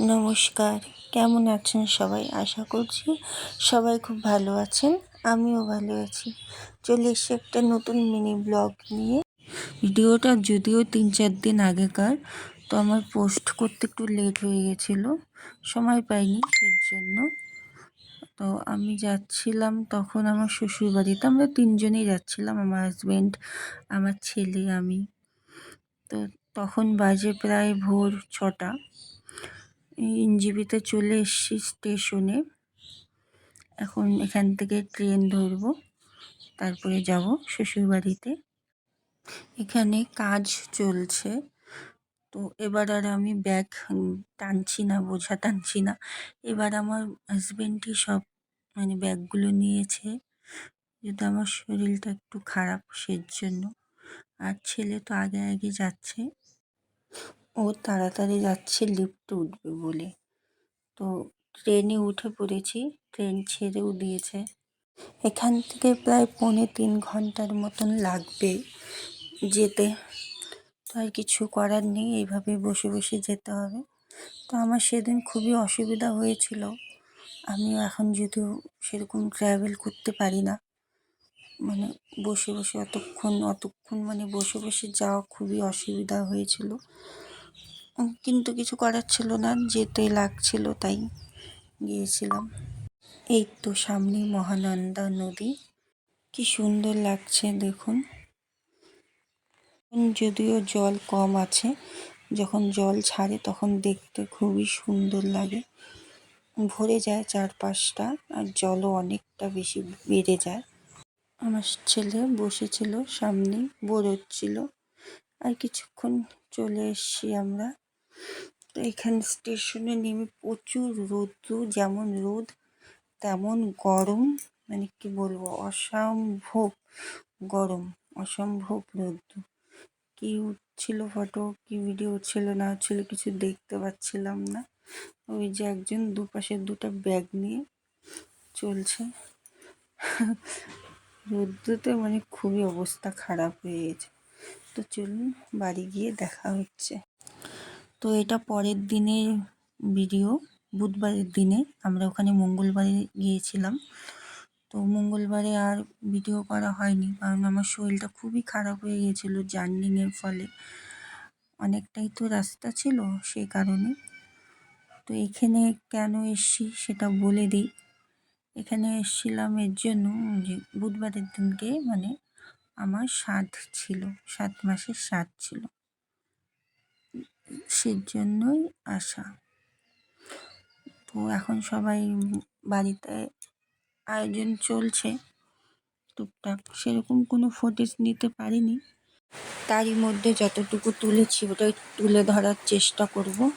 নমস্কার। কেমন আছেন সবাই? আশা করছি সবাই খুব ভালো আছেন। আমিও ভালো আছি। চলে এসে একটা নতুন মিনি ব্লগ নিয়ে। ভিডিওটা যদিও তিন চার দিন আগেকার, তো আমার পোস্ট করতে একটু লেট হয়ে গেছিল। সময় পাইনি এর জন্য। তো আমি যাচ্ছিলাম তখন আমার শ্বশুর বাড়িতে। আমরা তিনজনেই যাচ্ছিলাম, আমার হাজব্যান্ড আমার ছেলে, আমি। তো তখন বাজে প্রায় ভোর ছটা। এনজিবিতে চলে এসেছি স্টেশনে। এখন এখান থেকে ট্রেন ধরবো, তারপরে যাব শ্বশুরবাড়িতে। এখানে কাজ চলছে, তো এবার আর আমি ব্যাগ টানছি না, বোঝা টানছি না। এবার আমার হাজব্যান্ডই সব মানে ব্যাগগুলো নিয়েছে, যেহেতু আমার শরীরটা একটু খারাপ সের জন্য আর ছেলে তো আগে আগে যাচ্ছে। ও তাড়াতাড়ি যাচ্ছে লিফটে উঠবে বলে। তো ট্রেনে উঠে পড়েছি ট্রেন ছেড়েও দিয়েছে। এখান থেকে প্রায় পৌনে তিন ঘণ্টার মতন লাগবে যেতে। তো আর কিছু করার নেই এইভাবে বসে বসে যেতে হবে। তো আমার সেদিন খুবই অসুবিধা হয়েছিল। আমিও এখন যদিও সেরকম ট্রাভেল করতে পারি না। মানে বসে বসে অতক্ষণ অতক্ষণ মানে বসে বসে যাওয়া খুবই অসুবিধা হয়েছিল। কিন্তু কিছু করার ছিল না, যেতে লাগছিল তাই গিয়েছিলাম। এই তো সামনে মহানন্দা নদী, কি সুন্দর লাগছে দেখুন। যদিও জল কম আছে, যখন জল ছাড়ে তখন দেখতে খুবই সুন্দর লাগে। ভরে যায় চারপাশটা আর জলও অনেকটা বেশি বেড়ে যায়। আমার ছেলে বসেছিল সামনে বোর হচ্ছিল আর কিছুক্ষণ চলে এসছি আমরা। এখানে স্টেশনে নেমে প্রচুর রৌদ্র যেমন রোদ, তেমন গরম। মানে কি বলব, অসম্ভব গরম, অসম্ভব রৌদ্র কি উঠছিল ফটো কি ভিডিও উঠছিল না হচ্ছিল কিছু দেখতে পাচ্ছিলাম না। ওই যে একজন দুপাশে দুটো ব্যাগ নিয়ে চলছে। রৌদ্রতে মানে খুবই অবস্থা খারাপ হয়ে গেছে। তো চলুন বাড়ি গিয়ে দেখা হচ্ছে। তো এটা পরের দিনের ভিডিও বুধবারের দিনে আমরা ওখানে মঙ্গলবারে গিয়েছিলাম। তো মঙ্গলবারে আর ভিডিও করা হয়নি, কারণ আমার শরীরটা খুবই খারাপ হয়ে গিয়েছিল জার্নিংয়ের ফলে। অনেকটাই তো রাস্তা ছিল সেই কারণে। তো এখানে কেন এসছি সেটা বলে দিই। এখানে এসছিলাম এর জন্য যে বুধবারের দিনকে মানে আমার সাধ ছিল, সাত মাসের সাধ ছিল। সেজন্যই আসা। তো এখন সবাই বাড়িতে আয়োজন চলছে। টুকটাক সেরকম কোনো ফুটেজ নিতে পারিনি। তারই মধ্যে যতটুকু তুলেছি ওটাই তুলে ধরার চেষ্টা করব।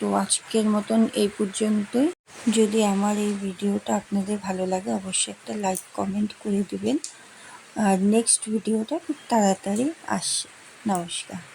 তো আজকের মতন এই পর্যন্তই। যদি আমার এই ভিডিওটা আপনাদের ভালো লাগে অবশ্যই একটা লাইক কমেন্ট করে দেবেন। আর নেক্সট ভিডিওটা খুব তাড়াতাড়ি আসছে। নমস্কার।